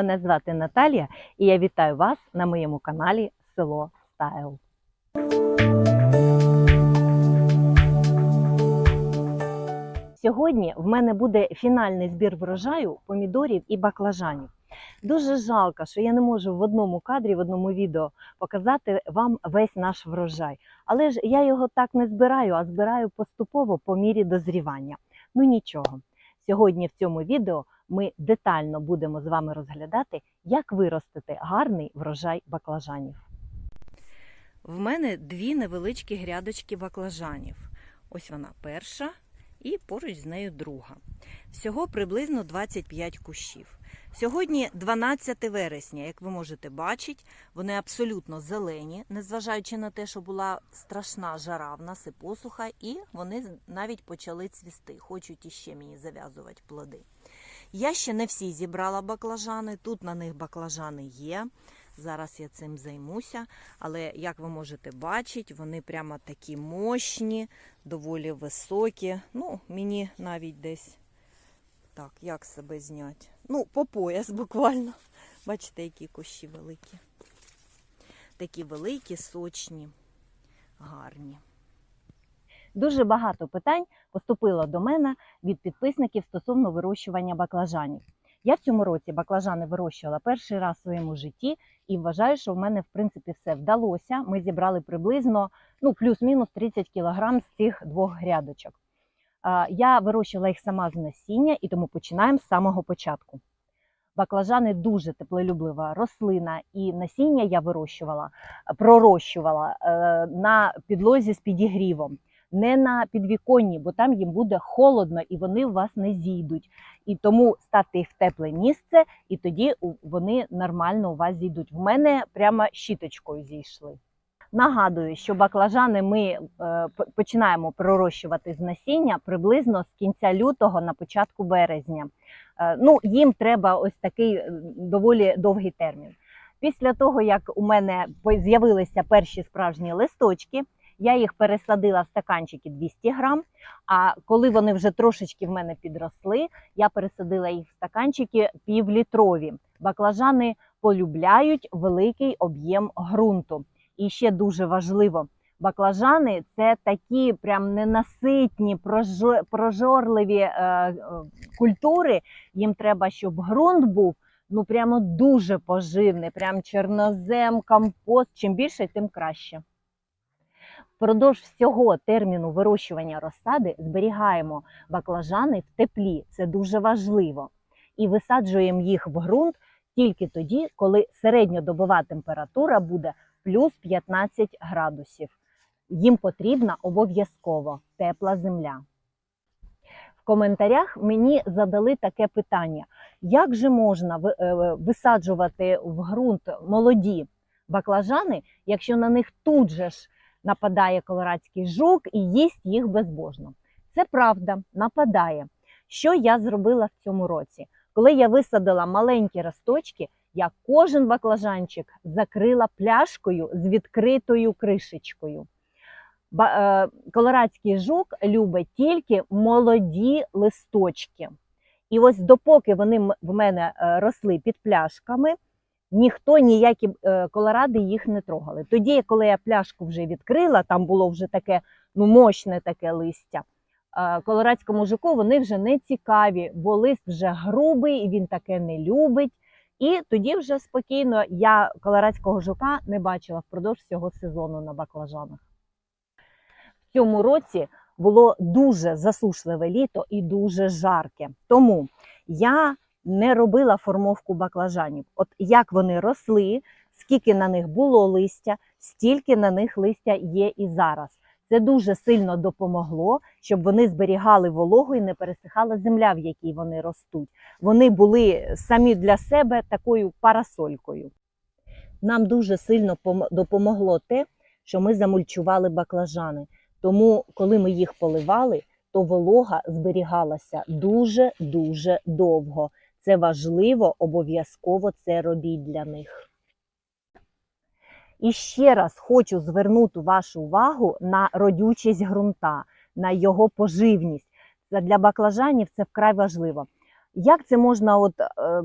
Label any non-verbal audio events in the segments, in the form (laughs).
Мене звати Наталія і я вітаю вас на моєму каналі Село Стайл. Сьогодні в мене буде фінальний збір врожаю помідорів і баклажанів. Дуже жалко, що я не можу в одному кадрі, в одному відео показати вам весь наш врожай. Але ж я його так не збираю, а збираю поступово по мірі дозрівання. Ну нічого. Сьогодні в цьому відео ми детально будемо з вами розглядати, як виростити гарний врожай баклажанів. В мене дві невеличкі грядочки баклажанів. Ось вона перша і поруч з нею друга. Всього приблизно 25 кущів. Сьогодні 12 вересня, як ви можете бачити, вони абсолютно зелені, незважаючи на те, що була страшна жара в нас і посуха, і вони навіть почали цвісти. Хочуть іще мені зав'язувати плоди. Я ще не всі зібрала баклажани. Тут на них баклажани є. Зараз я цим займуся. Але, як ви можете бачити, вони прямо такі мощні, доволі високі. Ну, мені навіть десь так, як себе зняти? Ну, по пояс буквально. Бачите, які кущі великі. Такі великі, сочні, гарні. Дуже багато питань поступило до мене від підписників стосовно вирощування баклажанів. Я в цьому році баклажани вирощувала перший раз в своєму житті і вважаю, що в мене в принципі все вдалося. Ми зібрали приблизно ну, плюс-мінус 30 кг з цих двох грядочок. Я вирощувала їх сама з насіння і тому починаємо з самого початку. Баклажани дуже теплолюблива рослина, і насіння я вирощувала, пророщувала е, на підлозі з підігрівом, не на підвіконні, бо там їм буде холодно і вони у вас не зійдуть. І тому ставте їх в тепле місце, і тоді вони нормально у вас зійдуть. В мене прямо щіточкою зійшли. Нагадую, що баклажани ми е, починаємо пророщувати з насіння приблизно з кінця лютого на початку березня. Е, ну, їм треба ось такий е, доволі довгий термін. Після того, як у мене з'явилися перші справжні листочки, я їх пересадила в стаканчики 200 грам. А коли вони вже трошечки в мене підросли, я пересадила їх в стаканчики півлітрові. Баклажани полюбляють великий об'єм ґрунту. І ще дуже важливо, баклажани це такі прям ненаситні, прожорливі е, е, культури. Їм треба, щоб ґрунт був ну прямо дуже поживний, прям чорнозем, компост. Чим більше, тим краще. Впродовж всього терміну вирощування розсади зберігаємо баклажани в теплі. Це дуже важливо. І висаджуємо їх в ґрунт тільки тоді, коли середньодобова температура буде плюс 15 градусів. Їм потрібна обов'язково тепла земля. В коментарях мені задали таке питання: як же можна е, висаджувати в ґрунт молоді баклажани, якщо на них тут же ж нападає колорадський жук і їсть їх безбожно? Це правда, нападає. Що я зробила в цьому році? Коли я висадила маленькі росточки, я кожен баклажанчик закрила пляшкою з відкритою кришечкою. Ба- е, Колорадський жук любить тільки молоді листочки. І ось допоки вони в мене е, росли під пляшками, ніхто ніякі е, колоради їх не трогали. Тоді, коли я пляшку вже відкрила, там було вже таке ну, мощне таке листя. е, Колорадському жуку вони вже не цікаві, бо лист вже грубий він таке не любить. І тоді вже спокійно я колорадського жука не бачила впродовж цього сезону на баклажанах. В цьому році було дуже засушливе літо і дуже жарке. Тому я не робила формовку баклажанів. От як вони росли, скільки на них було листя, стільки на них листя є і зараз. Це дуже сильно допомогло, щоб вони зберігали вологу і не пересихала земля, в якій вони ростуть. Вони були самі для себе такою парасолькою. Нам дуже сильно допомогло те, що ми замульчували баклажани. Тому, коли ми їх поливали, то волога зберігалася дуже-дуже довго. Це важливо, обов'язково це робіть для них. І ще раз хочу звернути вашу увагу на родючість ґрунта, на його поживність. Для баклажанів це вкрай важливо. Як це можна от, е,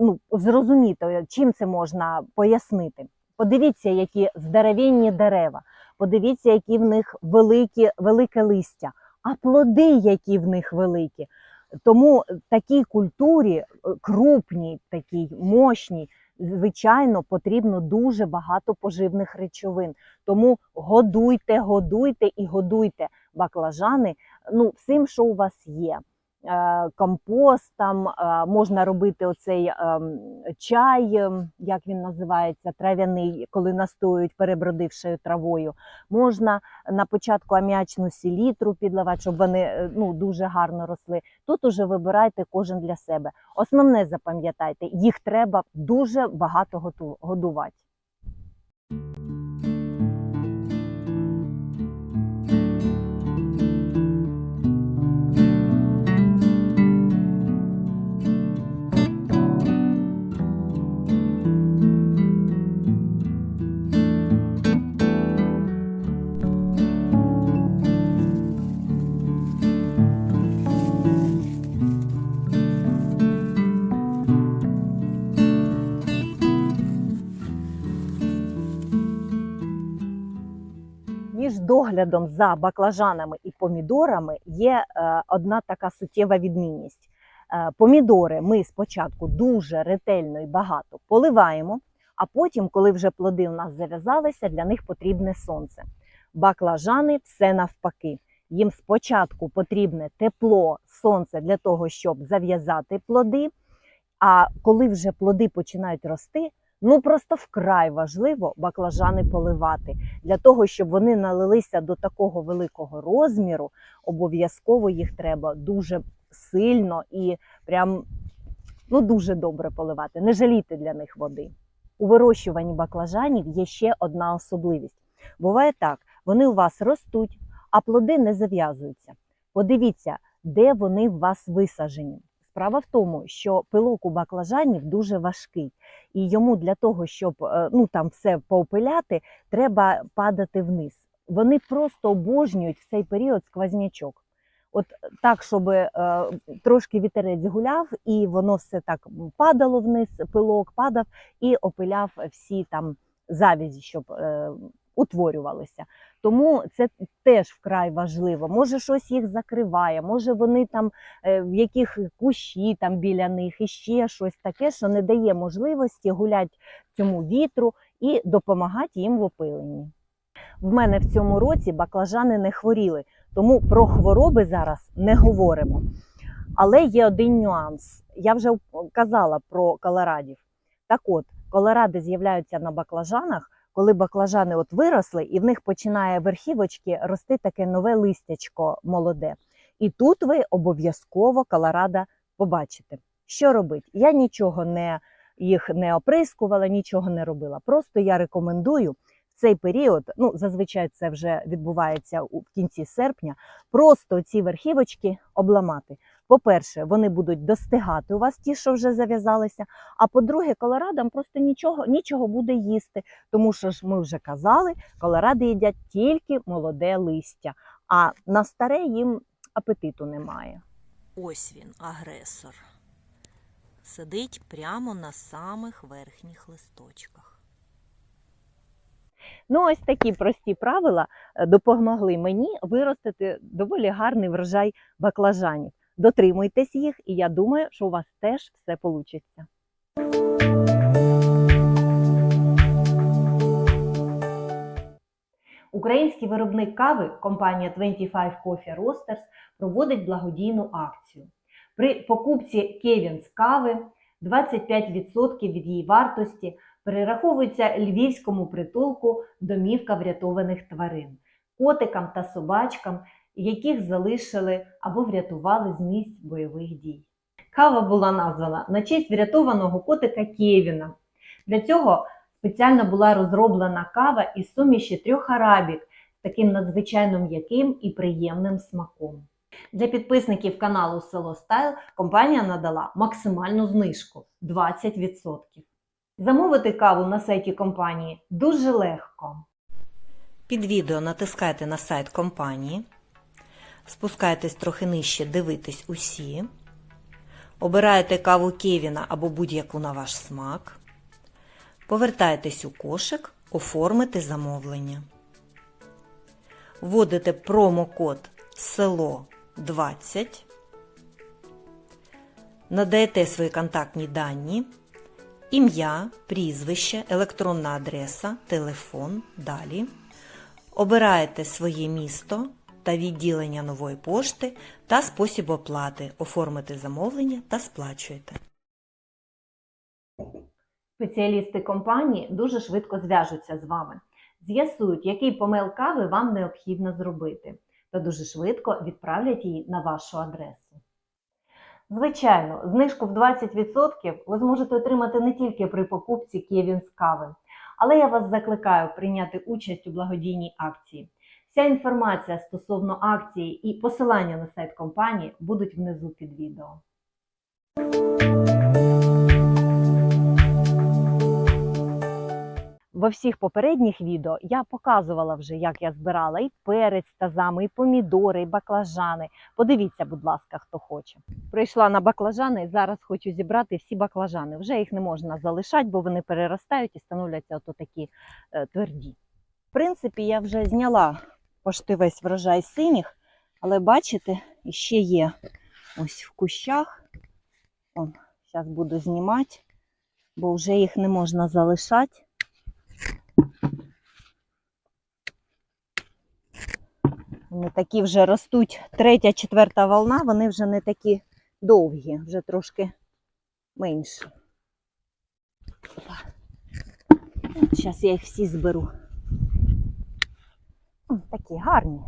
ну, зрозуміти, чим це можна пояснити? Подивіться, які здоровенні дерева, подивіться, які в них великі, велике листя, а плоди, які в них великі. Тому такій культурі, е, крупній, такій мощній, звичайно, потрібно дуже багато поживних речовин. Тому годуйте, годуйте і годуйте баклажани ну, всім, що у вас є. Е, Компостом, е, можна робити оцей ем, чай, ем, як він називається, трав'яний, коли настоюють перебродившою травою. Можна на початку аміачну селітру підливати, щоб вони е, ну, дуже гарно росли. Тут уже вибирайте кожен для себе. Основне запам'ятайте, їх треба дуже багато годувати. Доглядом за баклажанами і помідорами є е, одна така суттєва відмінність. Е, помідори ми спочатку дуже ретельно і багато поливаємо, а потім, коли вже плоди у нас зав'язалися, для них потрібне сонце. Баклажани все навпаки. Їм спочатку потрібне тепло, сонце для того, щоб зав'язати плоди. А коли вже плоди починають рости, ну просто вкрай важливо баклажани поливати для того, щоб вони налилися до такого великого розміру, обов'язково їх треба дуже сильно і прям ну, дуже добре поливати. Не жалійте для них води. У вирощуванні баклажанів є ще одна особливість. Буває так, вони у вас ростуть, а плоди не зав'язуються. Подивіться, де вони в вас висаджені. Справа в тому, що пилок у баклажанів дуже важкий, і йому для того, щоб е, ну, там все поопиляти, треба падати вниз. Вони просто обожнюють в цей період сквознячок. От так, щоб е, трошки вітерець гуляв, і воно все так падало вниз, пилок падав і опиляв всі там завязі, щоб е, утворювалися. Тому це теж вкрай важливо. Може, щось їх закриває, може вони там е, в яких кущі там біля них і ще щось таке, що не дає можливості гуляти цьому вітру і допомагати їм в опиленні. В мене в цьому році баклажани не хворіли, тому про хвороби зараз не говоримо. Але є один нюанс. Я вже казала про колорадів. Так от, колоради з'являються на баклажанах, коли баклажани от виросли, і в них починає верхівочки рости таке нове листячко молоде. І тут ви обов'язково колорада побачите. Що робить? Я нічого не їх не оприскувала, нічого не робила. Просто я рекомендую в цей період, ну зазвичай це вже відбувається в кінці серпня, просто ці верхівочки обламати. По-перше, вони будуть достигати у вас ті, що вже зав'язалися. А по-друге, колорадам просто нічого, нічого буде їсти, тому що ж ми вже казали, колоради їдять тільки молоде листя, а на старе їм апетиту немає. Ось він, агресор. Сидить прямо на самих верхніх листочках. Ну, ось такі прості правила е, допомогли мені виростити доволі гарний врожай баклажанів. Дотримуйтесь їх, і я думаю, що у вас теж все вийде. Український виробник кави, компанія 25 Coffee Roasters, проводить благодійну акцію. При покупці Кевінс кави 25% від її вартості перераховується львівському притулку домівка врятованих тварин, котикам та собачкам, яких залишили або врятували з місць бойових дій. Кава була названа на честь врятованого котика Кевіна. Для цього спеціально була розроблена кава із суміші трьох арабік з таким надзвичайно м'яким і приємним смаком. Для підписників каналу Село Стайл компанія надала максимальну знижку 20%. Замовити каву на сайті компанії дуже легко. Під відео натискайте на сайт компанії, спускайтесь трохи нижче, дивитесь усі. Обираєте каву Кевіна або будь-яку на ваш смак. Повертаєтесь у кошик, оформите замовлення. Вводите промокод село 20. Надаєте свої контактні дані, ім'я, прізвище, електронна адреса, телефон, далі. Обираєте своє місто та відділення нової пошти та спосіб оплати, оформите замовлення та сплачуєте. Спеціалісти компанії дуже швидко зв'яжуться з вами, з'ясують, який помил кави вам необхідно зробити, та дуже швидко відправлять її на вашу адресу. Звичайно, знижку в 20% ви зможете отримати не тільки при покупці Кєвінс кави, але я вас закликаю прийняти участь у благодійній акції. Вся інформація стосовно акції і посилання на сайт компанії будуть внизу під відео. Во всіх попередніх відео я показувала вже, як я збирала і перець тазами, і помідори, і баклажани. Подивіться, будь ласка, хто хоче. Прийшла на баклажани зараз хочу зібрати всі баклажани. Вже їх не можна залишати, бо вони переростають і становляться ото такі е, тверді. В принципі, я вже зняла пошти весь врожай синіх, але бачите, ще є ось в кущах. Зараз буду знімати, бо вже їх не можна залишати. Вони такі вже ростуть третя, четверта волна, вони вже не такі довгі, вже трошки менші. Зараз я їх всі зберу. Такі гарні.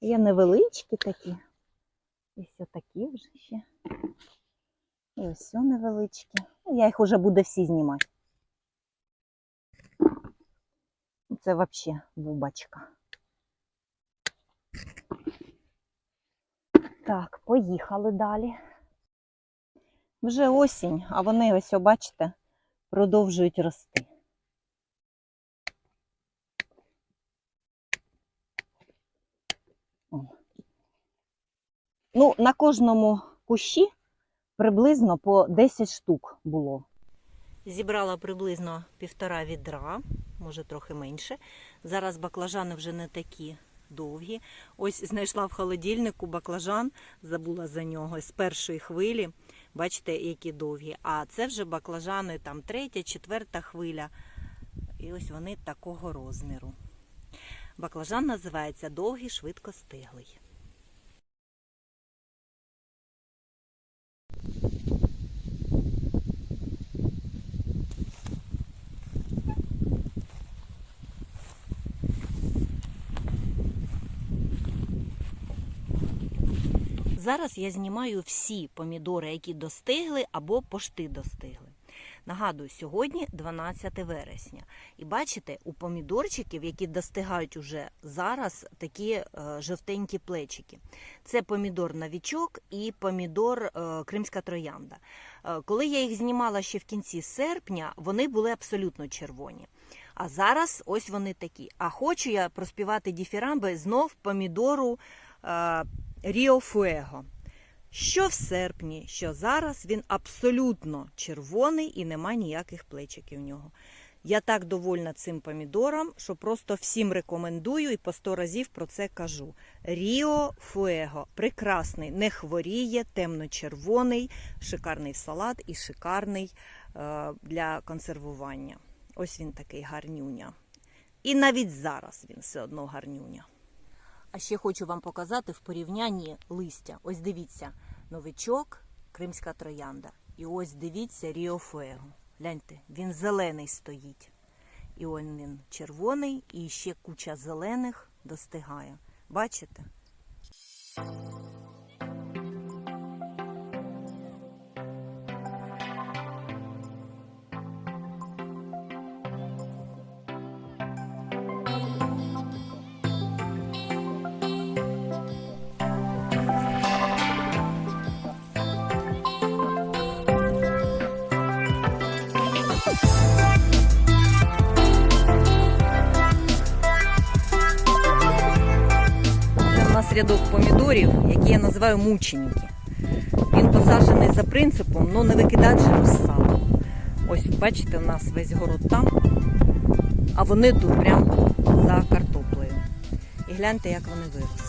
Є невеличкі такі. Ось такі вже ще. І ось невеличкі. Ну, Я їх вже буду всі знімати. Це взагалі бубочка. Так, поїхали далі. Вже осінь, а вони ось, бачите, продовжують рости. О. Ну, на кожному кущі приблизно по 10 штук було. Зібрала приблизно півтора відра, може трохи менше. Зараз баклажани вже не такі довгі. Ось знайшла в холодильнику баклажан, забула за нього з першої хвилі. Бачите, які довгі. А це вже баклажани там третя, четверта хвиля. І ось вони такого розміру. Баклажан називається довгий, швидкостиглий. Зараз я знімаю всі помідори, які достигли або пошти достигли. Нагадую, сьогодні 12 вересня. І бачите, у помідорчиків, які достигають уже зараз, такі е, жовтенькі плечики. Це помідор новічок і помідор е, кримська троянда. Е, коли я їх знімала ще в кінці серпня, вони були абсолютно червоні. А зараз ось вони такі. А хочу я проспівати діфірамби знов помідору е, Ріо Фуего. Що в серпні, що зараз він абсолютно червоний і нема ніяких плечиків в нього. Я так довольна цим помідором, що просто всім рекомендую і по 100 разів про це кажу. Ріо Фуего. Прекрасний, не хворіє, темно-червоний, шикарний салат і шикарний е, для консервування. Ось він такий гарнюня. І навіть зараз він все одно гарнюня. А ще хочу вам показати в порівнянні листя. Ось дивіться, новичок, кримська троянда. І ось дивіться Ріо Фуего. Гляньте, він зелений стоїть. І он він червоний, і ще куча зелених достигає. Бачите? Помідорів, які я називаю мученики. Він посаджений за принципом, ну не викидати же розсаду. Ось бачите, у нас весь город там, а вони тут прямо за картоплею. І гляньте, як вони виросли.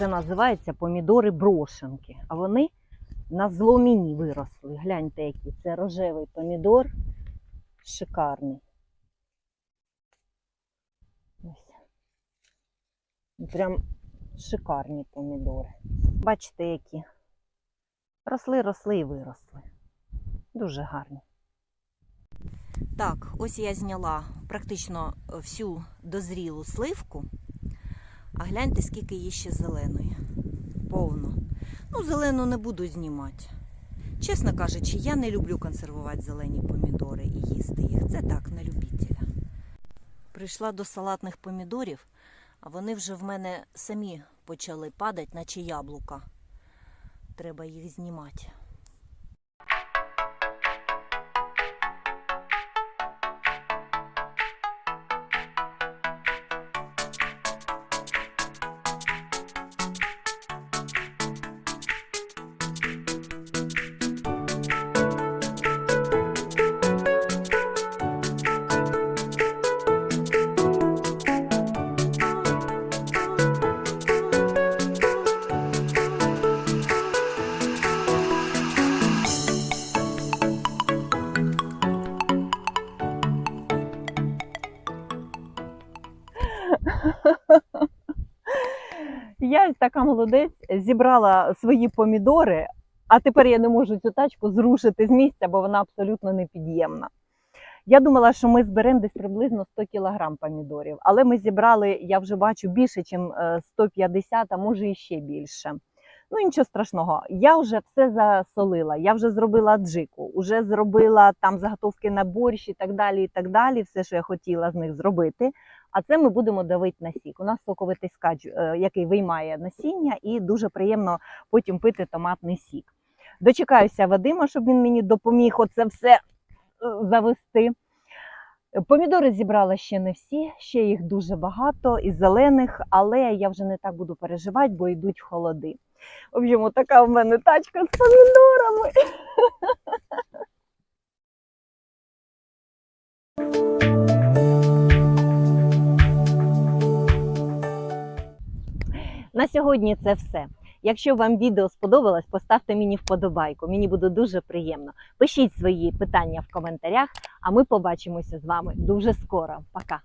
Це називається помідори брошенки. А вони на зломіні виросли. Гляньте, які. Це рожевий помідор. Шикарний. Ось. Ну, Прям шикарні помідори. Бачите, які. Росли, росли і виросли. Дуже гарні. Так, ось я зняла практично всю дозрілу сливку. А гляньте, скільки її ще зеленої. Повно. Ну, зелену не буду знімати. Чесно кажучи, я не люблю консервувати зелені помідори і їсти їх. Це так, на любителя. Прийшла до салатних помідорів, а вони вже в мене самі почали падати, наче яблука. Треба їх знімати. Така молодець зібрала свої помідори, а тепер я не можу цю тачку зрушити з місця, бо вона абсолютно непід'ємна. Я думала, що ми зберемо десь приблизно 100 кг помідорів, але ми зібрали, я вже бачу, більше, ніж 150, а може і ще більше. Ну нічого страшного, я вже все засолила. Я вже зробила аджику, вже зробила там заготовки на борщ і так далі. І так далі. Все, що я хотіла з них зробити. А це ми будемо давити на сік. У нас соковитий скач, е, який виймає насіння, і дуже приємно потім пити томатний сік. Дочекаюся Вадима, щоб він мені допоміг оце все е, завести. Помідори зібрала ще не всі, ще їх дуже багато із зелених, але я вже не так буду переживати, бо йдуть холоди. Общем, така в мене тачка з помідорами. (laughs) На сьогодні це все. Якщо вам відео сподобалось, поставте мені вподобайку. Мені буде дуже приємно. Пишіть свої питання в коментарях, а ми побачимося з вами дуже скоро. Пока!